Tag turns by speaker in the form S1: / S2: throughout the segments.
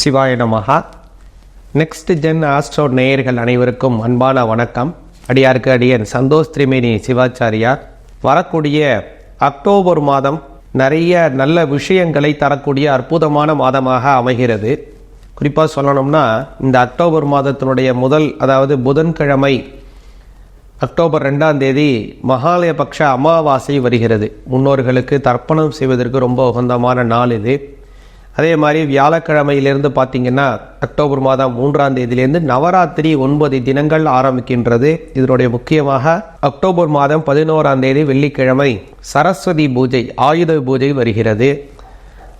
S1: சிவாய நமகா next gen astro நேயர்கள் அனைவருக்கும் அன்பான வணக்கம் அடியாருக்கு அடியன் சந்தோஷ் திரிமேனி சிவாச்சாரியார் வரக்கூடிய அக்டோபர் மாதம் நிறைய நல்ல விஷயங்களை தரக்கூடிய அற்புதமான மாதமாக அமைகிறது குறிப்பாக சொல்லணும்னா இந்த அக்டோபர் மாதத்தினுடைய முதல் அதாவது புதன்கிழமை அக்டோபர் ரெண்டாம் தேதி மகாலயபக்ஷ அமாவாசை வருகிறது முன்னோர்களுக்கு தர்ப்பணம் செய்வதற்கு ரொம்ப உகந்தமான நாள் இது அதே மாதிரி வியாழக்கிழமையிலிருந்து பார்த்தீங்கன்னா அக்டோபர் மாதம் மூன்றாம் தேதியிலேருந்து நவராத்திரி ஒன்பது தினங்கள் ஆரம்பிக்கின்றது இதனுடைய முக்கியமாக அக்டோபர் மாதம் பதினோராம் தேதி வெள்ளிக்கிழமை சரஸ்வதி பூஜை ஆயுத பூஜை வருகிறது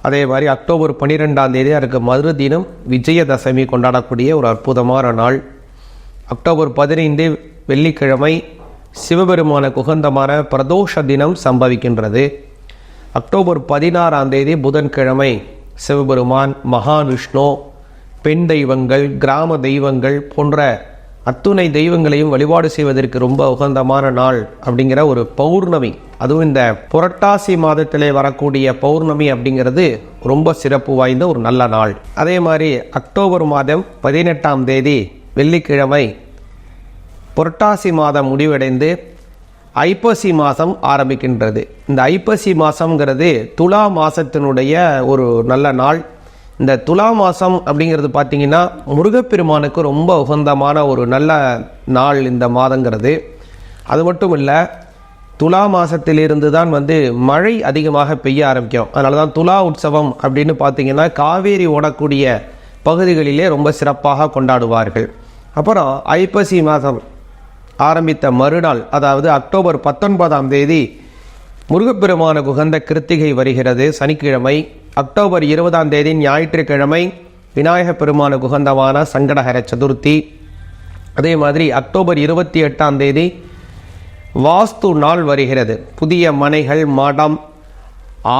S1: அதே மாதிரி அக்டோபர் பன்னிரெண்டாம் தேதி அதற்கு மறு தினம் விஜயதசமி கொண்டாடக்கூடிய ஒரு அற்புதமான நாள் அக்டோபர் பதினைந்து வெள்ளிக்கிழமை சிவபெருமான குகந்தமான பிரதோஷ தினம் சம்பவிக்கின்றது அக்டோபர் பதினாறாம் தேதி புதன்கிழமை சிவபெருமான் மகாவிஷ்ணு பெண் தெய்வங்கள் கிராம தெய்வங்கள் போன்ற அத்துணை தெய்வங்களையும் வழிபாடு செய்வதற்கு ரொம்ப உகந்தமான நாள் அப்படிங்கிற ஒரு பௌர்ணமி அதுவும் இந்த புரட்டாசி மாதத்திலே வரக்கூடிய பௌர்ணமி அப்படிங்கிறது ரொம்ப சிறப்பு வாய்ந்த ஒரு நல்ல நாள் அதே மாதிரி அக்டோபர் மாதம் பதினெட்டாம் தேதி வெள்ளிக்கிழமை புரட்டாசி மாதம் முடிவடைந்து ஐப்பசி மாதம் ஆரம்பிக்கின்றது இந்த ஐப்பசி மாதங்கிறது துலா மாதத்தினுடைய ஒரு நல்ல நாள் இந்த துலா மாதம் அப்படிங்கிறது பார்த்திங்கன்னா முருகப்பெருமானுக்கு ரொம்ப உகந்தமான ஒரு நல்ல நாள் இந்த மாதங்கிறது அது மட்டும் இல்லை துலா மாதத்திலிருந்து தான் வந்து மழை அதிகமாக பெய்ய ஆரம்பிக்கும் அதனால தான் துலா உற்சவம் அப்படின்னு பார்த்திங்கன்னா காவேரி ஓடக்கூடிய பகுதிகளிலே ரொம்ப சிறப்பாக கொண்டாடுவார்கள் அப்புறம் ஐப்பசி மாதம் ஆரம்பித்த மறுநாள் அதாவது அக்டோபர் பத்தொன்பதாம் தேதி முருகப்பெருமான குகந்த கிருத்திகை வருகிறது சனிக்கிழமை அக்டோபர் இருபதாம் தேதி ஞாயிற்றுக்கிழமை விநாயக பெருமான குகந்தமான சங்கடகர சதுர்த்தி அதே மாதிரி அக்டோபர் இருபத்தி எட்டாம் தேதி வாஸ்து நாள் வருகிறது புதிய மனைகள் மடம்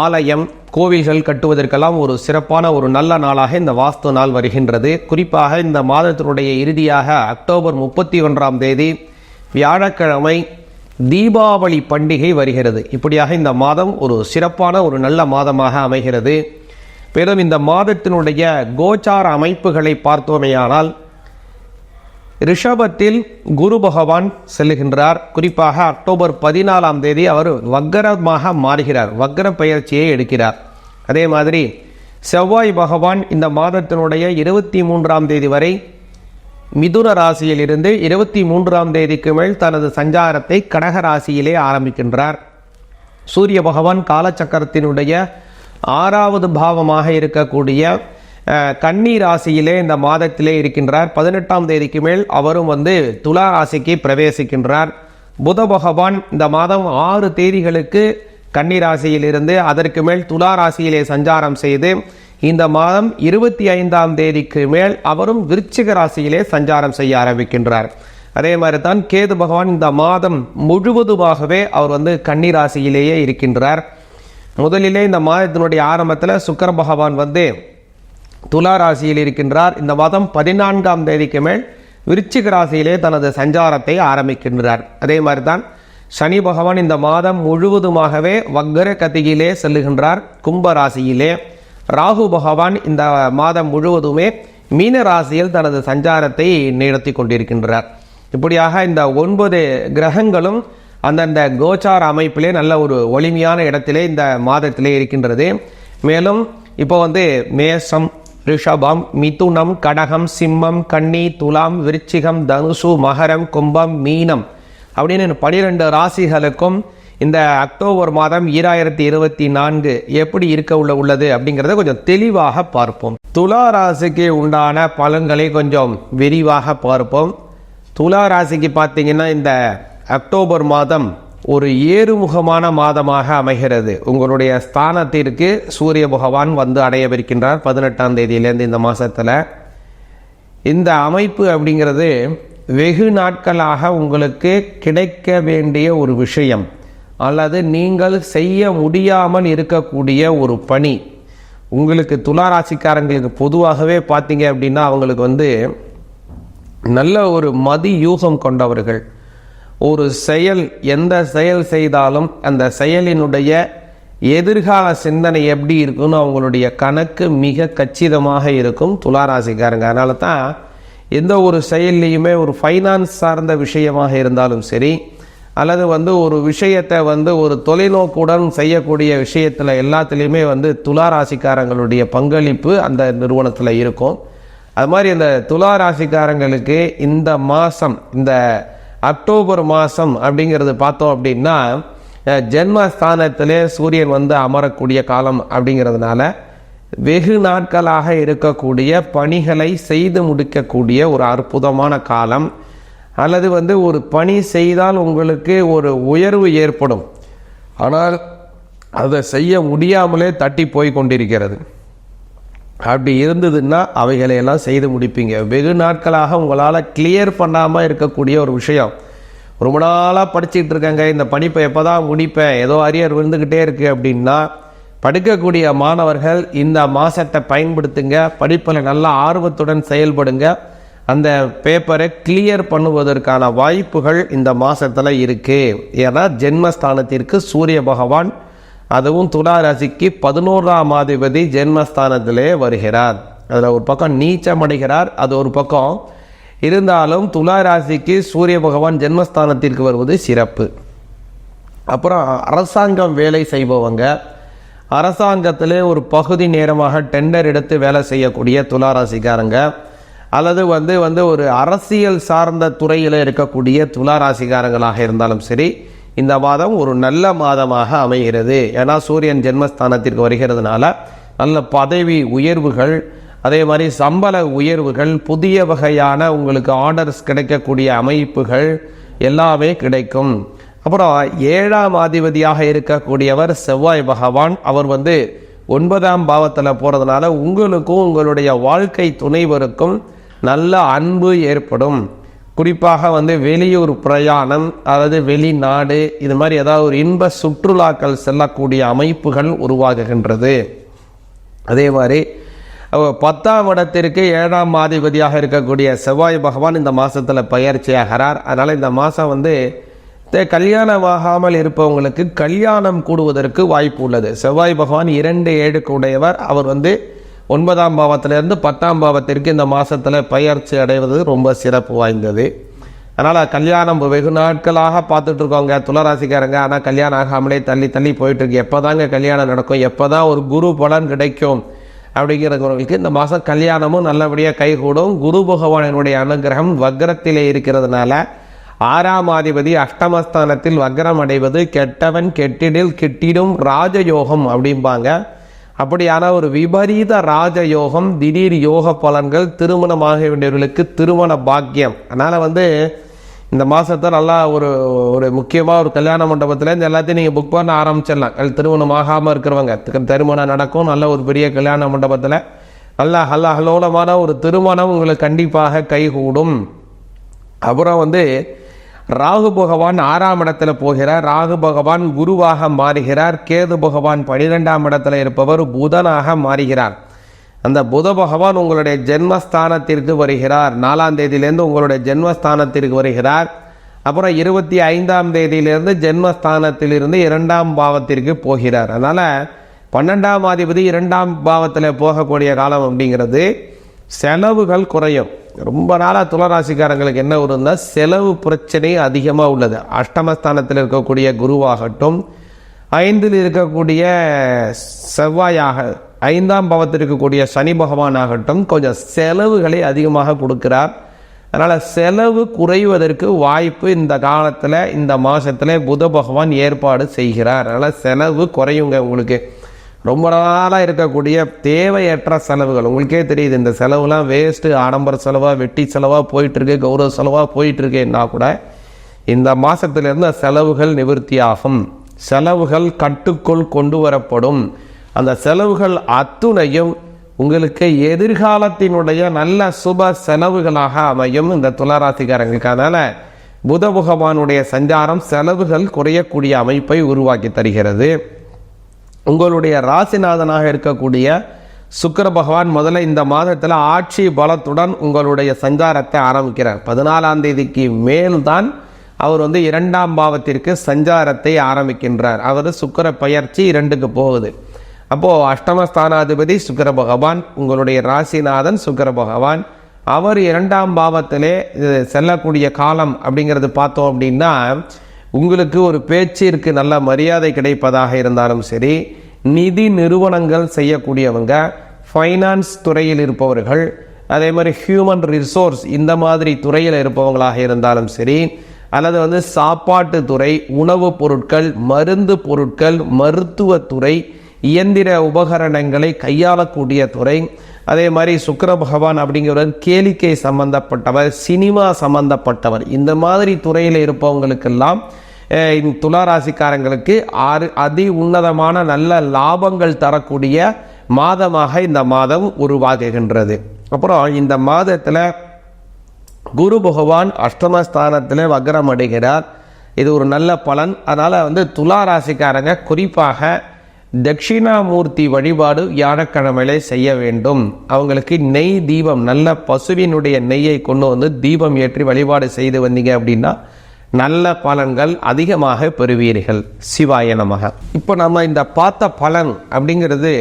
S1: ஆலயம் கோவில்கள் கட்டுவதற்கெல்லாம் ஒரு சிறப்பான ஒரு நல்ல நாளாக இந்த வாஸ்து நாள் வருகின்றது குறிப்பாக இந்த மாதத்தினுடைய இறுதியாக அக்டோபர் முப்பத்தி ஒன்றாம் தேதி வியாழக்கிழமை தீபாவளி பண்டிகை வருகிறது இப்படியாக இந்த மாதம் ஒரு சிறப்பான ஒரு நல்ல மாதமாக அமைகிறது மேலும் இந்த மாதத்தினுடைய கோச்சார அமைப்புகளை பார்த்தோமேயானால் ரிஷபத்தில் குரு பகவான் செல்லுகின்றார் குறிப்பாக அக்டோபர் பதினாலாம் தேதி அவர் வக்கரமாக மாறுகிறார் வக்கர பயிற்சியை எடுக்கிறார் அதே மாதிரி செவ்வாய் பகவான் இந்த மாதத்தினுடைய இருபத்தி மூன்றாம் தேதி வரை மிதுன ராசியிலிருந்து இருபத்தி மூன்றாம் தேதிக்கு மேல் தனது சஞ்சாரத்தை கடக ராசியிலே ஆரம்பிக்கின்றார் சூரிய பகவான் காலச்சக்கரத்தினுடைய ஆறாவது பாவமாக இருக்கக்கூடிய கன்னி ராசியிலே இந்த மாதத்திலே இருக்கின்றார் பதினெட்டாம் தேதிக்கு மேல் அவரும் வந்து துலா ராசிக்கு பிரவேசிக்கின்றார் புத பகவான் இந்த மாதம் ஆறு தேதிகளுக்கு கன்னி ராசியிலிருந்து அதற்கு மேல் துலா ராசியிலே சஞ்சாரம் செய்து இந்த மாதம் இருபத்தி ஐந்தாம் தேதிக்கு மேல் அவரும் விருச்சிக ராசியிலே சஞ்சாரம் செய்ய ஆரம்பிக்கின்றார் அதே மாதிரி தான் கேது பகவான் இந்த மாதம் முழுவதுமாகவே அவர் வந்து கன்னிராசியிலேயே ராசியிலேயே இருக்கின்றார் முதலிலே இந்த மாதத்தினுடைய ஆரம்பத்தில் சுக்கர பகவான் வந்து துலா ராசியில் இருக்கின்றார் இந்த மாதம் பதினான்காம் தேதிக்கு மேல் விருச்சிக ராசியிலே தனது சஞ்சாரத்தை ஆரம்பிக்கின்றார் அதே மாதிரி தான் சனி பகவான் இந்த மாதம் முழுவதுமாகவே வக்கர கதியிலே செல்லுகின்றார் கும்ப ராசியிலே ராகு பகவான் இந்த மாதம் முழுவதுமே மீன ராசியில் தனது சஞ்சாரத்தை நிறுத்தி கொண்டிருக்கின்றார் இப்படியாக இந்த ஒன்பது கிரகங்களும் அந்தந்த கோச்சார அமைப்பிலே நல்ல ஒரு ஒளிமையான இடத்திலே இந்த மாதத்திலே இருக்கின்றது மேலும் இப்போ வந்து மேஷம் ரிஷபம் மிதுனம் கடகம் சிம்மம் கன்னி துலாம் விருச்சிகம் தனுசு மகரம் கும்பம் மீனம் அப்படின்னு பனிரெண்டு ராசிகளுக்கும் இந்த அக்டோபர் மாதம் ஈராயிரத்தி இருபத்தி நான்கு எப்படி இருக்க உள்ள உள்ளது அப்படிங்கிறத கொஞ்சம் தெளிவாக பார்ப்போம் துலா ராசிக்கு உண்டான பலன்களை கொஞ்சம் விரிவாக பார்ப்போம் துலா ராசிக்கு பார்த்தீங்கன்னா இந்த அக்டோபர் மாதம் ஒரு ஏறுமுகமான மாதமாக அமைகிறது உங்களுடைய ஸ்தானத்திற்கு சூரிய பகவான் வந்து அடையவிருக்கின்றார் பதினெட்டாம் தேதியிலேருந்து இந்த மாதத்தில் இந்த அமைப்பு அப்படிங்கிறது வெகு நாட்களாக உங்களுக்கு கிடைக்க வேண்டிய ஒரு விஷயம் அல்லது நீங்கள் செய்ய முடியாமல் இருக்கக்கூடிய ஒரு பணி உங்களுக்கு துளாராசிக்காரங்களுக்கு பொதுவாகவே பார்த்தீங்க அப்படின்னா அவங்களுக்கு வந்து நல்ல ஒரு மதி யூகம் கொண்டவர்கள் ஒரு செயல் எந்த செயல் செய்தாலும் அந்த செயலினுடைய எதிர்கால சிந்தனை எப்படி இருக்குன்னு அவங்களுடைய கணக்கு மிக கச்சிதமாக இருக்கும் துளாராசிக்காரங்க அதனால தான் எந்த ஒரு செயல்லையுமே ஒரு ஃபைனான்ஸ் சார்ந்த விஷயமாக இருந்தாலும் சரி அல்லது வந்து ஒரு விஷயத்தை வந்து ஒரு தொலைநோக்குடன் செய்யக்கூடிய விஷயத்தில் எல்லாத்துலேயுமே வந்து துலா ராசிக்காரங்களுடைய பங்களிப்பு அந்த நிறுவனத்தில் இருக்கும் அது மாதிரி இந்த துலா ராசிக்காரங்களுக்கு இந்த மாதம் இந்த அக்டோபர் மாதம் அப்படிங்கிறது பார்த்தோம் அப்படின்னா ஜென்மஸ்தானத்திலே சூரியன் வந்து அமரக்கூடிய காலம் அப்படிங்கிறதுனால வெகு நாட்களாக இருக்கக்கூடிய பணிகளை செய்து முடிக்கக்கூடிய ஒரு அற்புதமான காலம் அல்லது வந்து ஒரு பணி செய்தால் உங்களுக்கு ஒரு உயர்வு ஏற்படும் ஆனால் அதை செய்ய முடியாமலே தட்டி போய் கொண்டிருக்கிறது அப்படி இருந்ததுன்னா அவைகளையெல்லாம் செய்து முடிப்பீங்க வெகு நாட்களாக உங்களால் கிளியர் பண்ணாமல் இருக்கக்கூடிய ஒரு விஷயம் ரொம்ப நாளாக படிச்சுக்கிட்டு இருக்கேங்க இந்த பணிப்பை எப்போ தான் முடிப்பேன் ஏதோ அரியர் விழுந்துக்கிட்டே இருக்குது அப்படின்னா படிக்கக்கூடிய மாணவர்கள் இந்த மாதத்தை பயன்படுத்துங்க படிப்பில் நல்ல ஆர்வத்துடன் செயல்படுங்க அந்த பேப்பரை கிளியர் பண்ணுவதற்கான வாய்ப்புகள் இந்த மாதத்தில் இருக்குது ஏன்னா ஜென்மஸ்தானத்திற்கு சூரிய பகவான் அதுவும் துலா ராசிக்கு பதினோராம் அதிபதி ஜென்மஸ்தானத்திலே வருகிறார் அதில் ஒரு பக்கம் நீச்சம் அடைகிறார் அது ஒரு பக்கம் இருந்தாலும் துலா ராசிக்கு சூரிய பகவான் ஜென்மஸ்தானத்திற்கு வருவது சிறப்பு அப்புறம் அரசாங்கம் வேலை செய்பவங்க அரசாங்கத்திலே ஒரு பகுதி நேரமாக டெண்டர் எடுத்து வேலை செய்யக்கூடிய துலா ராசிக்காரங்க அல்லது வந்து வந்து ஒரு அரசியல் சார்ந்த துறையில் இருக்கக்கூடிய துலா ராசிகாரங்களாக இருந்தாலும் சரி இந்த மாதம் ஒரு நல்ல மாதமாக அமைகிறது ஏன்னா சூரியன் ஜென்மஸ்தானத்திற்கு வருகிறதுனால நல்ல பதவி உயர்வுகள் அதே மாதிரி சம்பள உயர்வுகள் புதிய வகையான உங்களுக்கு ஆர்டர்ஸ் கிடைக்கக்கூடிய அமைப்புகள் எல்லாமே கிடைக்கும் அப்புறம் ஏழாம் அதிபதியாக இருக்கக்கூடியவர் செவ்வாய் பகவான் அவர் வந்து ஒன்பதாம் பாவத்தில் போகிறதுனால உங்களுக்கும் உங்களுடைய வாழ்க்கை துணைவருக்கும் நல்ல அன்பு ஏற்படும் குறிப்பாக வந்து வெளியூர் பிரயாணம் அதாவது வெளிநாடு இது மாதிரி ஏதாவது ஒரு இன்ப சுற்றுலாக்கள் செல்லக்கூடிய அமைப்புகள் உருவாகுகின்றது அதே மாதிரி பத்தாம் இடத்திற்கு ஏழாம் மாதிபதியாக இருக்கக்கூடிய செவ்வாய் பகவான் இந்த மாதத்தில் பயிற்சியாகிறார் அதனால் இந்த மாதம் வந்து கல்யாணமாகாமல் இருப்பவங்களுக்கு கல்யாணம் கூடுவதற்கு வாய்ப்பு உள்ளது செவ்வாய் பகவான் இரண்டு ஏழுக்கு உடையவர் அவர் வந்து ஒன்பதாம் பாவத்திலேருந்து பத்தாம் பாவத்திற்கு இந்த மாதத்தில் பயிற்சி அடைவது ரொம்ப சிறப்பு வாய்ந்தது அதனால் கல்யாணம் வெகு நாட்களாக பார்த்துட்ருக்கோங்க துளராசிக்காரங்க ஆனால் கல்யாணம் ஆகாமலே தள்ளி தள்ளி போயிட்டுருக்கு எப்போ தாங்க கல்யாணம் நடக்கும் எப்போ தான் ஒரு குரு பலன் கிடைக்கும் அப்படிங்கிறவங்களுக்கு இந்த மாதம் கல்யாணமும் நல்லபடியாக கைகூடும் குரு பகவானினுடைய அனுகிரகம் வக்ரத்திலே இருக்கிறதுனால ஆறாம் அதிபதி அஷ்டமஸ்தானத்தில் வக்ரம் அடைவது கெட்டவன் கெட்டிடில் கிட்டிடும் ராஜயோகம் அப்படிம்பாங்க அப்படியான ஒரு விபரீத ராஜயோகம் திடீர் யோக பலன்கள் திருமணமாக வேண்டியவர்களுக்கு திருமண பாக்கியம் அதனால் வந்து இந்த மாதத்தை நல்லா ஒரு ஒரு முக்கியமாக ஒரு கல்யாண மண்டபத்தில் இந்த எல்லாத்தையும் நீங்கள் புக் பண்ண ஆரம்பிச்சிடலாம் திருமணம் ஆகாமல் இருக்கிறவங்க திருமணம் நடக்கும் நல்ல ஒரு பெரிய கல்யாண மண்டபத்தில் நல்லா ஹல்ல ஹலோலமான ஒரு திருமணம் உங்களுக்கு கண்டிப்பாக கைகூடும் அப்புறம் வந்து ராகு பகவான் ஆறாம் இடத்துல போகிறார் ராகு பகவான் குருவாக மாறுகிறார் கேது பகவான் பனிரெண்டாம் இடத்துல இருப்பவர் புதனாக மாறுகிறார் அந்த புத பகவான் உங்களுடைய ஜென்மஸ்தானத்திற்கு வருகிறார் நாலாம் தேதியிலேருந்து உங்களுடைய ஜென்மஸ்தானத்திற்கு வருகிறார் அப்புறம் இருபத்தி ஐந்தாம் தேதியிலிருந்து ஜென்மஸ்தானத்திலிருந்து இரண்டாம் பாவத்திற்கு போகிறார் அதனால் பன்னெண்டாம் அதிபதி இரண்டாம் பாவத்தில் போகக்கூடிய காலம் அப்படிங்கிறது செலவுகள் குறையும் ரொம்ப நாளாக துளராசிக்காரங்களுக்கு என்ன ஒருன்னா செலவு பிரச்சனை அதிகமாக உள்ளது அஷ்டமஸ்தானத்தில் இருக்கக்கூடிய குருவாகட்டும் ஐந்தில் இருக்கக்கூடிய செவ்வாயாக ஐந்தாம் பாவத்தில் இருக்கக்கூடிய சனி பகவான் ஆகட்டும் கொஞ்சம் செலவுகளை அதிகமாக கொடுக்கிறார் அதனால் செலவு குறைவதற்கு வாய்ப்பு இந்த காலத்தில் இந்த மாதத்தில் புத பகவான் ஏற்பாடு செய்கிறார் அதனால் செலவு குறையுங்க உங்களுக்கு ரொம்ப நாளாக இருக்கக்கூடிய தேவையற்ற செலவுகள் உங்களுக்கே தெரியுது இந்த செலவுலாம் வேஸ்ட்டு ஆடம்பர செலவாக வெட்டி செலவாக போயிட்டுருக்கு கௌரவ செலவாக போயிட்டுருக்குன்னா கூட இந்த மாதத்துலேருந்து செலவுகள் நிவர்த்தியாகும் செலவுகள் கட்டுக்குள் கொண்டு வரப்படும் அந்த செலவுகள் அத்துணையும் உங்களுக்கு எதிர்காலத்தினுடைய நல்ல சுப செலவுகளாக அமையும் இந்த துளராசிக்காரங்களுக்கு அதனால் புத பகவானுடைய சஞ்சாரம் செலவுகள் குறையக்கூடிய அமைப்பை உருவாக்கி தருகிறது உங்களுடைய ராசிநாதனாக இருக்கக்கூடிய சுக்கர பகவான் முதல்ல இந்த மாதத்தில் ஆட்சி பலத்துடன் உங்களுடைய சஞ்சாரத்தை ஆரம்பிக்கிறார் பதினாலாம் தேதிக்கு மேல்தான் அவர் வந்து இரண்டாம் பாவத்திற்கு சஞ்சாரத்தை ஆரம்பிக்கின்றார் அவர் சுக்கர பயிற்சி இரண்டுக்கு போகுது அப்போது அஷ்டமஸ்தானாதிபதி சுக்கர பகவான் உங்களுடைய ராசிநாதன் சுக்கர பகவான் அவர் இரண்டாம் பாவத்திலே செல்லக்கூடிய காலம் அப்படிங்கிறது பார்த்தோம் அப்படின்னா உங்களுக்கு ஒரு பேச்சிற்கு நல்ல மரியாதை கிடைப்பதாக இருந்தாலும் சரி நிதி நிறுவனங்கள் செய்யக்கூடியவங்க ஃபைனான்ஸ் துறையில் இருப்பவர்கள் அதே மாதிரி ஹியூமன் ரிசோர்ஸ் இந்த மாதிரி துறையில் இருப்பவங்களாக இருந்தாலும் சரி அல்லது வந்து சாப்பாட்டு துறை உணவுப் பொருட்கள் மருந்து பொருட்கள் மருத்துவத்துறை இயந்திர உபகரணங்களை கையாளக்கூடிய துறை அதே மாதிரி சுக்கர பகவான் அப்படிங்கிறவர் கேளிக்கை சம்பந்தப்பட்டவர் சினிமா சம்பந்தப்பட்டவர் இந்த மாதிரி துறையில் இருப்பவங்களுக்கெல்லாம் துளாராசிக்காரங்களுக்கு ஆறு அதி உன்னதமான நல்ல லாபங்கள் தரக்கூடிய மாதமாக இந்த மாதம் உருவாகுகின்றது அப்புறம் இந்த மாதத்தில் குரு பகவான் அஷ்டமஸ்தானத்தில் வக்ரம் அடைகிறார் இது ஒரு நல்ல பலன் அதனால் வந்து துலா ராசிக்காரங்க குறிப்பாக தட்சிணாமூர்த்தி வழிபாடு வியாழக்கிழமையில செய்ய வேண்டும் அவங்களுக்கு நெய் தீபம் நல்ல பசுவினுடைய நெய்யை கொண்டு வந்து தீபம் ஏற்றி வழிபாடு செய்து வந்தீங்க அப்படின்னா நல்ல பலன்கள் அதிகமாக பெறுவீர்கள் சிவாயனமாக இப்போ நம்ம இந்த பார்த்த பலன் அப்படிங்கிறது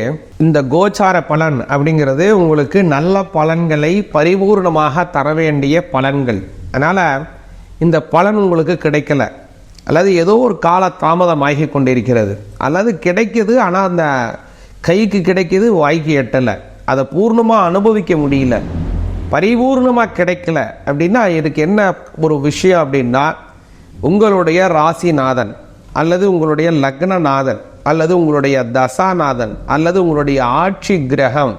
S1: இந்த கோச்சார பலன் அப்படிங்கிறது உங்களுக்கு நல்ல பலன்களை பரிபூர்ணமாக தர வேண்டிய பலன்கள் அதனால் இந்த பலன் உங்களுக்கு கிடைக்கல அல்லது ஏதோ ஒரு கால தாமதமாகி கொண்டிருக்கிறது அல்லது கிடைக்கிது ஆனால் அந்த கைக்கு கிடைக்கிது வாய்க்கு எட்டலை அதை பூர்ணமாக அனுபவிக்க முடியல பரிபூர்ணமாக கிடைக்கல அப்படின்னா இதுக்கு என்ன ஒரு விஷயம் அப்படின்னா உங்களுடைய ராசிநாதன் அல்லது உங்களுடைய லக்னநாதன் அல்லது உங்களுடைய தசாநாதன் அல்லது உங்களுடைய ஆட்சி கிரகம்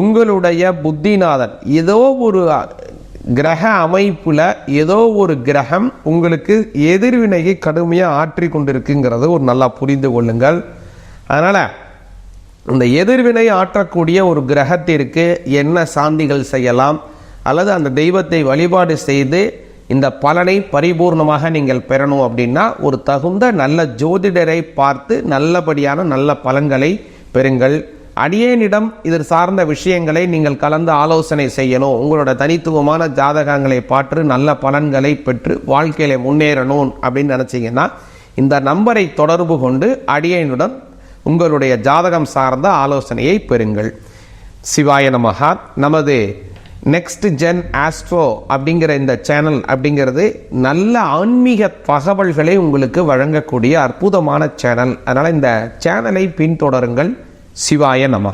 S1: உங்களுடைய புத்திநாதன் ஏதோ ஒரு கிரக அமைப்பில் ஏதோ ஒரு கிரகம் உங்களுக்கு எதிர்வினையை கடுமையாக ஆற்றி கொண்டிருக்குங்கிறத ஒரு நல்லா புரிந்து கொள்ளுங்கள் அதனால் இந்த எதிர்வினை ஆற்றக்கூடிய ஒரு கிரகத்திற்கு என்ன சாந்திகள் செய்யலாம் அல்லது அந்த தெய்வத்தை வழிபாடு செய்து இந்த பலனை பரிபூர்ணமாக நீங்கள் பெறணும் அப்படின்னா ஒரு தகுந்த நல்ல ஜோதிடரை பார்த்து நல்லபடியான நல்ல பலன்களை பெறுங்கள் அடியேனிடம் இது சார்ந்த விஷயங்களை நீங்கள் கலந்து ஆலோசனை செய்யணும் உங்களோட தனித்துவமான ஜாதகங்களை பாற்று நல்ல பலன்களை பெற்று வாழ்க்கையில முன்னேறணும் அப்படின்னு நினச்சிங்கன்னா இந்த நம்பரை தொடர்பு கொண்டு அடியேனுடன் உங்களுடைய ஜாதகம் சார்ந்த ஆலோசனையை பெறுங்கள் சிவாய நமகா நமது நெக்ஸ்ட் ஜென் ஆஸ்ட்ரோ அப்படிங்கிற இந்த சேனல் அப்படிங்கிறது நல்ல ஆன்மீக தகவல்களை உங்களுக்கு வழங்கக்கூடிய அற்புதமான சேனல் அதனால் இந்த சேனலை பின்தொடருங்கள் శివాయ నమ